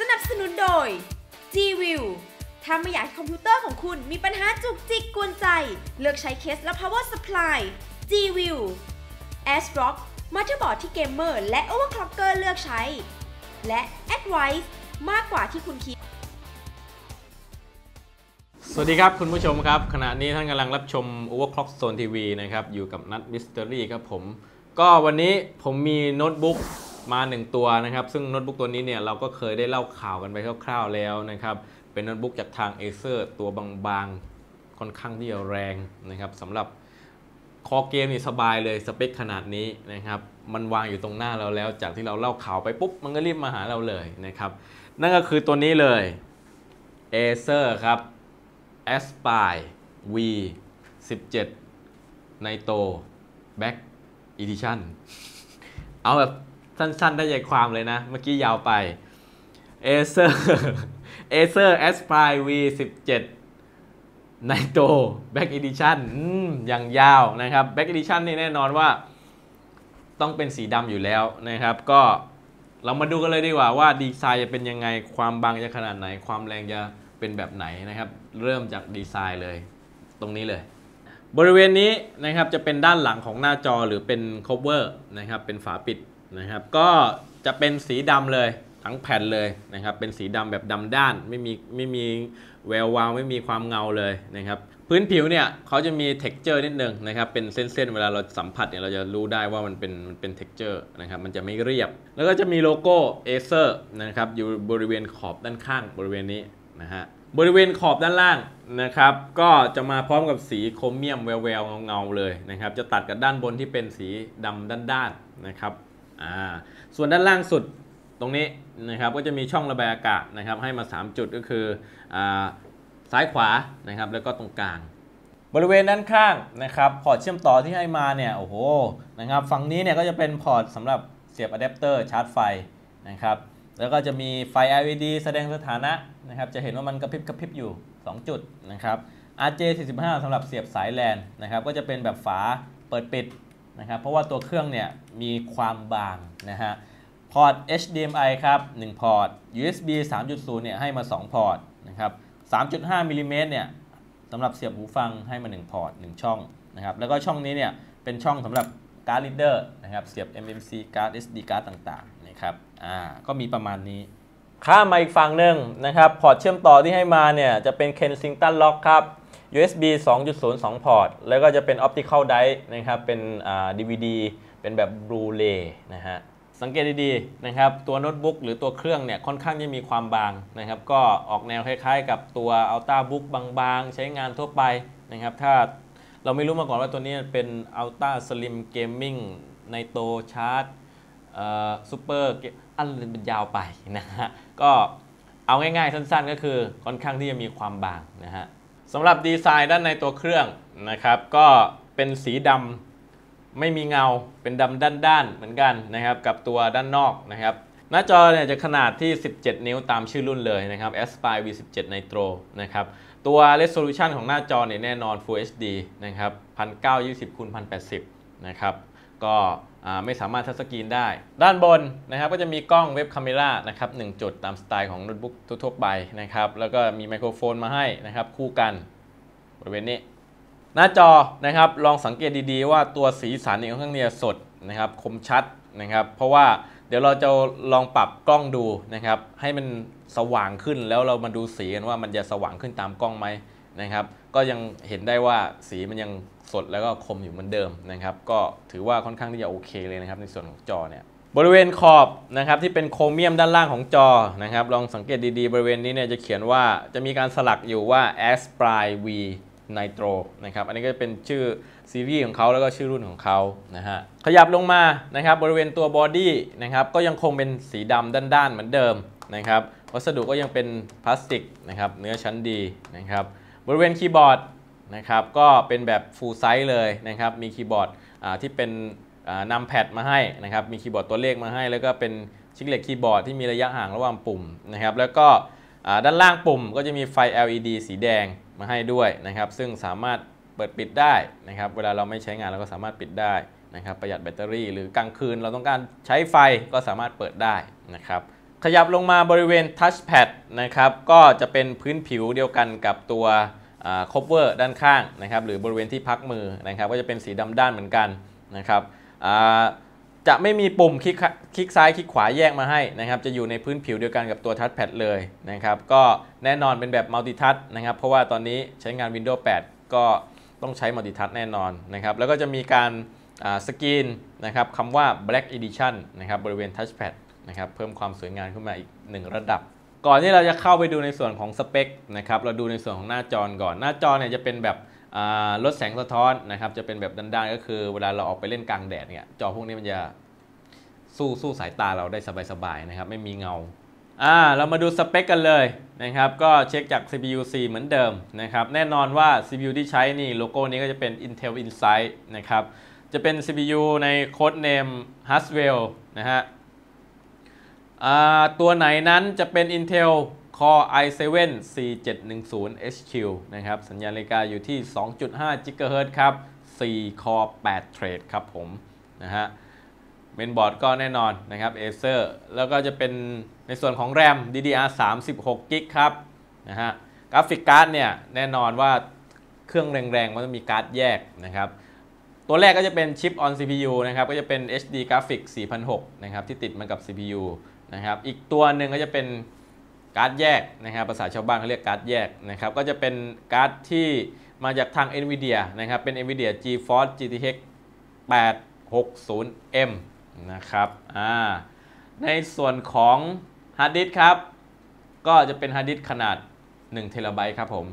สนับสนุนโดย G-View ถ้าไม่อยากคอมพิวเตอร์ของคุณมีปัญหาจุกจิกกวนใจ เลือกใช้เคสและ power supply G-View ASRock มาเตอร์บอร์ดที่เกมเมอร์และ overclocker เลือกใช้ และ Advice มากกว่าที่คุณคิด สวัสดีครับคุณผู้ชมครับ ขณะนี้ท่านกำลังรับชม Overclock Zone TV นะครับ อยู่กับนัทมิส t ต r รี่ครับผม ก็วันนี้ผมมีโน้ตบุ๊ก มาหนึ่งตัวนะครับ ซึ่งโน้ตบุ๊กตัวนี้เนี่ยเราก็เคยได้เล่าข่าวกันไปคร่าวๆแล้วนะครับ เป็นโน้ตบุ๊กจากทาง Acer ตัวบางๆ ค่อนข้างที่จะแรงนะครับสำหรับคอเกมนี่สบายเลยสเปคขนาดนี้นะครับ มันวางอยู่ตรงหน้าเราแล้ว จากที่เราเล่าข่าวไปปุ๊บ มันก็รีบมาหาเราเลยนะครับ นั่นก็คือตัวนี้เลย Acer ครับ Aspire V 17 Nitro Back Edition เอาแบบ สั้นๆ ได้ใจความเลยนะ เมื่อกี้ยาวไป Acer Acer Aspire V 17 Nitro Back Edition อย่างยาวนะครับ Back Edition นี่แน่นอนว่าต้องเป็นสีดำอยู่แล้วนะครับ ก็เรามาดูกันเลยดีกว่าว่าดีไซน์จะเป็นยังไง ความบางจะขนาดไหน ความแรงจะเป็นแบบไหนนะครับ เริ่มจากดีไซน์เลย ตรงนี้เลย บริเวณนี้นะครับจะเป็นด้านหลังของหน้าจอหรือเป็น cover นะครับ เป็นฝาปิด นะครับ ก็จะเป็นสีดำเลยทั้งแผ่นเลยนะครับ เป็นสีดำแบบดำด้าน ไม่มีไม่มีแวววาวไม่มีความเงาเลยนะครับ พื้นผิวเนี่ยเขาจะมี texture นิดนึงนะครับ เป็นเส้นๆ เวลาเราสัมผัสเนี่ยเราจะรู้ได้ว่ามันเป็นมันเป็น texture นะครับ มันจะไม่เรียบ แล้วก็จะมีโลโก้ Acer นะครับอยู่บริเวณขอบด้านข้างบริเวณนี้นะฮะบริเวณขอบด้านล่างนะครับ ก็จะมาพร้อมกับสีโครเมียมแววๆเงาๆเลยนะครับ จะตัดกับด้านบนที่เป็นสีดำด้านๆนะครับ อ่าส่วนด้านล่างสุดตรงนี้นะครับก็จะมีช่องระบายอากาศนะครับให้มา 3 จุดก็คืออซ้ายขวานะครับแล้วก็ตรงกลาง บริเวณด้านข้างนะครับพอร์ตเชื่อมต่อที่ให้มาเนี่ยโอ้โหนะครับฝั่งนี้เนี่ยก็จะเป็นพอร์ตสำหรับเสียบอะแดปเตอร์ชาร์จไฟนะครับแล้วก็จะมีไฟ LED แสดงสถานะนะครับจะเห็นว่ามันกระพริบกระพริบอยู่ 2 จุดนะครับ RJ45 สำหรับเสียบสายแลนนะครับก็จะเป็นแบบฝาเปิดปิด นะครับ เพราะว่าตัวเครื่องเนี่ยมีความบางนะฮะ พอร์ต HDMI ครับ 1 พอร์ต USB 3.0 เนี่ยให้มา 2 พอร์ตนะครับ 3.5มิลลิเมตรเนี่ยสำหรับเสียบหูฟังให้มา 1 พอร์ต 1 ช่องนะครับ แล้วก็ช่องนี้เนี่ยเป็นช่องสำหรับการ์ดลีดเดอร์นะครับ เสียบ MMC การ์ด SD การ์ดต่างๆนะครับ อ่า ก็มีประมาณนี้ ข้ามมาอีกฝั่งหนึ่งนะครับ พอร์ตเชื่อมต่อที่ให้มาเนี่ยจะเป็น Kensington Lock ครับ USB 2.0 2 พอร์ต แล้วก็จะเป็น Optical Drive นะครับ เป็นอ่า DVD เป็นแบบ Blu-ray นะฮะ สังเกตดีๆนะครับ ตัวโน้ตบุ๊กหรือตัวเครื่องเนี่ย ค่อนข้างจะมีความบางนะครับ ก็ออกแนวคล้ายๆ กับตัว Ultrabook บางๆ ใช้งานทั่วไปนะครับ ถ้าเราไม่รู้มาก่อนว่าตัวนี้เป็น Ultra Slim Gaming Nitro Charge ซูเปอร์อันเป็นยาวไปนะฮะ ก็เอาง่ายๆสั้นๆ ก็คือค่อนข้างที่จะมีความบางนะฮะ สำหรับดีไซน์ด้านในตัวเครื่องนะครับก็เป็นสีดำไม่มีเงาเป็นดำด้านๆเหมือนกันนะครับกับตัวด้านนอกนะครับหน้าจอเนี่ยจะขนาดที่ 17 นิ้วตามชื่อรุ่นเลยนะครับ Aspire V17 Nitro นะครับตัว resolution ของหน้าจอเนี่ยแน่นอน Full HD นะครับ 1920คูณ1080 นะครับ ก็ไม่สามารถทัชสกรีนได้ ด้านบนนะครับก็จะมีกล้องเว็บคาเมรานะครับหจุดตามสไตล์ของโน้ตบุ๊กทั่วไปนะครับแล้วก็มีไมโครโฟนมาให้นะครับคู่กันบริเวณนี้ หน้าจอนะครับลองสังเกตดีๆ ว่าตัวสีสันของเครื่องเนี่ยสดนะครับคมชัดนะครับเพราะว่าเดี๋ยวเราจะลองปรับกล้องดูนะครับให้มันสว่างขึ้นแล้วเรามาดูสีกันว่ามันจะสว่างขึ้นตามกล้องไหมนะครับก็ยังเห็นได้ว่าสีมันยัง สดแล้วก็คมอยู่เหมือนเดิมนะครับ ก็ถือว่าค่อนข้างที่จะโอเคเลยนะครับ ในส่วนของจอเนี่ยบริเวณขอบนะครับที่เป็นโครเมียมด้านล่างของจอนะครับ ลองสังเกตดีๆ บริเวณนี้เนี่ยจะเขียนว่าจะมีการสลักอยู่ว่า Aspire V Nitro นะครับ อันนี้ก็เป็นชื่อซีรีส์ของเขาแล้วก็ชื่อรุ่นของเขานะฮะขยับลงมานะครับบริเวณตัวบอดี้นะครับก็ยังคงเป็นสีดำด้านๆเหมือนเดิมนะครับวัสดุก็ยังเป็นพลาสติกนะครับเนื้อชั้นดีนะครับบริเวณคีย์บอร์ด นะครับก็เป็นแบบ full size เลยนะครับมีคีย์บอร์ดที่เป็นนำแพดมาให้นะครับมีคีย์บอร์ดตัวเลขมาให้ แล้วก็เป็นชิกเล็กคีย์บอร์ดที่มีระยะห่างระหว่างปุ่มนะครับแล้วก็ด้านล่างปุ่มก็จะมีไฟ LED สีแดงมาให้ด้วยนะครับซึ่งสามารถเปิดปิดได้นะครับเวลาเราไม่ใช้งานเราก็สามารถปิดได้นะครับประหยัดแบตเตอรี่ หรือกลางคืนเราต้องการใช้ไฟก็สามารถเปิดได้นะครับขยับลงมาบริเวณ Touchpad นะครับก็จะเป็นพื้นผิวเดียวกันกับตัว อ่า cover ด้านข้างนะครับหรือบริเวณที่พักมือนะครับก็จะเป็นสีดำด้านเหมือนกันนะครับอ่าจะไม่มีปุ่มคลิกคลิกซ้ายคลิกขวาแยกมาให้นะครับจะอยู่ในพื้นผิวเดียวกันกับตัว Touchpad เลยนะครับก็แน่นอนเป็นแบบ Multi Touch นะครับเพราะว่าตอนนี้ใช้งาน Windows 8 ก็ต้องใช้ Multi Touch แน่นอนนะครับแล้วก็จะมีการสกรีนนะครับคำว่า Black Edition นะครับบริเวณ Touchpad นะครับเพิ่มความสวยงามขึ้นมาอีก 1 ระดับ ก่อนที่เราจะเข้าไปดูในส่วนของสเปคนะครับเราดูในส่วนของหน้าจอก่อน หน้าจอเนี่ยจะเป็นแบบลดแสงสะท้อนนะครับจะเป็นแบบด้านๆก็คือเวลาเราออกไปเล่นกลางแดดเนี่ยจอพวกนี้มันจะสู้สู้สายตาเราได้สบายๆนะครับไม่มีเงาอ่าเรามาดูสเปคกันเลยนะครับก็เช็คจาก CPU C เหมือนเดิมนะครับแน่นอนว่า CPU ที่ใช้นี่โลโก้นี้ก็จะเป็น Intel Insight นะครับจะเป็น CPU ในโค้ดเนม Haswell นะฮะ ตัวไหนนั้นจะเป็น Intel Core i7 4710 HQ นะครับ สัญญาณนาฬิกาอยู่ที่ 2.5 GHz ครับ 4 Core 8 Thread ครับผมนะฮะเมนบอร์ดก็แน่นอนนะครับ Acer แล้วก็จะเป็นในส่วนของ RAM DDR 36 GB ครับนะฮะกราฟิกการ์ดเนี่ยแน่นอนว่าเครื่องแรงๆ มันจะมีการ์ดแยกนะครับ ตัวแรกก็จะเป็นชิป on CPU นะครับ ก็จะเป็น HD Graphics 4006 นะครับ ที่ติดมากับ CPU นะครับอีกตัวหนึ่งก็จะเป็นการ์ดแยกนะครับภาษาชาวบ้านเขาเรียกการ์ดแยกนะครับก็จะเป็นการ์ดที่มาจากทาง NVIDIA นะครับเป็น NVIDIA GeForce GTX 860M นะครับอ่าในส่วนของฮาร์ดดิสครับก็จะเป็นฮาร์ดดิสขนาด1 t b ครับผม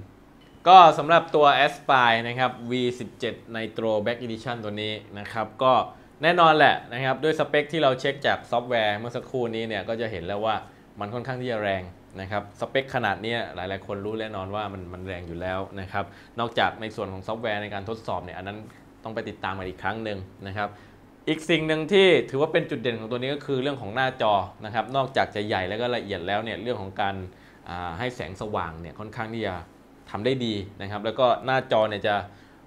ก็สำหรับตัว Aspire นะครับ V17 Nitro Back Edition ตัวนี้นะครับก็ แน่นอนแหละนะครับด้วยสเปคที่เราเช็คจากซอฟต์แวร์เมื่อสักครู่นี้เนี่ยก็จะเห็นแล้วว่ามันค่อนข้างที่จะแรงนะครับสเปคขนาดนี้หลาย ๆ คนรู้แน่นอนว่ามันมันแรงอยู่แล้วนะครับนอกจากในส่วนของซอฟต์แวร์ในการทดสอบเนี่ยอันนั้นต้องไปติดตามมาอีกครั้งหนึ่งนะครับอีกสิ่งหนึ่งที่ถือว่าเป็นจุดเด่นของตัวนี้ก็คือเรื่องของหน้าจอนะครับนอกจากจะใหญ่แล้วก็ละเอียดแล้วเนี่ยเรื่องของการให้แสงสว่างเนี่ยค่อนข้างที่จะทำได้ดีนะครับแล้วก็หน้าจอเนี่ยจะ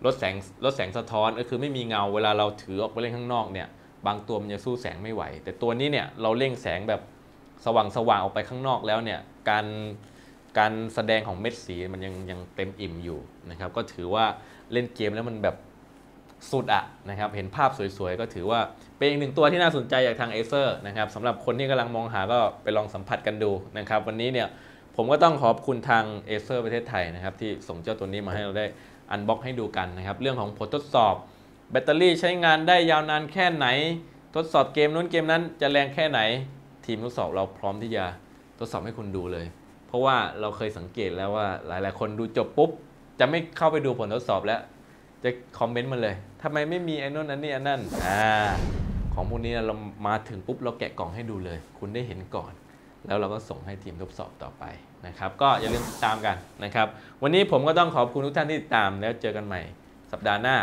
ลดแสงลดแสงสะท้อนก็คือไม่มีเงาเวลาเราถือออกไปเล่นข้างนอกเนี่ยบางตัวมันจะสู้แสงไม่ไหว แต่ตัวนี้เนี่ยเราเล่งแสงแบบสว่างสว่างออกไปข้างนอกแล้วเนี่ยการการแสดงของเม็ดสีมันยังยังเต็มอิ่มอยู่นะครับก็ถือว่าเล่นเกมแล้วมันแบบสุดอะนะครับเห็นภาพสวยๆ ก็ถือว่าเป็นอีกหนึ่งตัวที่น่าสนใจจากทาง Acer นะครับสำหรับคนที่กำลังมองหาก็ไปลองสัมผัสกันดูนะครับวันนี้เนี่ยผมก็ต้องขอบคุณทาง Acer ประเทศไทยนะครับที่ส่งเจ้าตัวนี้มาให้เราได้ อันบ็อกให้ดูกันนะครับ เรื่องของผลทดสอบ แบตเตอรี่ใช้งานได้ยาวนานแค่ไหน ทดสอบเกมนู้นเกมนั้นจะแรงแค่ไหน ทีมทดสอบเราพร้อมที่จะทดสอบให้คุณดูเลย เพราะว่าเราเคยสังเกตแล้วว่าหลาย ๆ คนดูจบปุ๊บ จะไม่เข้าไปดูผลทดสอบแล้ว จะคอมเมนต์มาเลยทำไมไม่มีไอ้นู่นอันนี้อันนั่นอ่าของพวกนี้เรามาถึงปุ๊บเราแกะกล่องให้ดูเลย คุณได้เห็นก่อน แล้วเราก็ส่งให้ทีมทดสอบต่อไปนะครับ ก็อย่าลืมติดตามกันนะครับ วันนี้ผมก็ต้องขอบคุณทุกท่านที่ติดตามแล้วเจอกันใหม่ สัปดาห์หน้า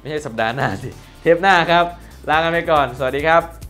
ไม่ใช่สัปดาห์หน้าสิ เทปหน้าครับ ลากันไปก่อน สวัสดีครับ